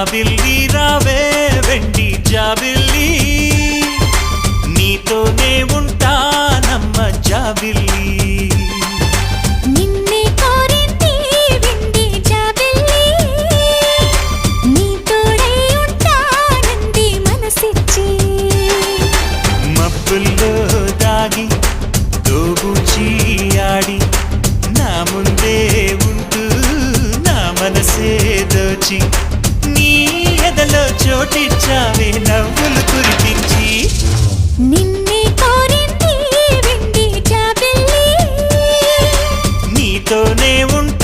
జాబిల్లి రావే వెండి జాబిల్లి. నీతోనే ఉంటానమ్మ జాబిల్లి. మబ్బుల్లో దాగి దోబూచి చోటిచ్చావే నవ్వులు కురిపించి. నిన్నే కోరింది వెండి జాబిల్లి నీతోనే ఉంటే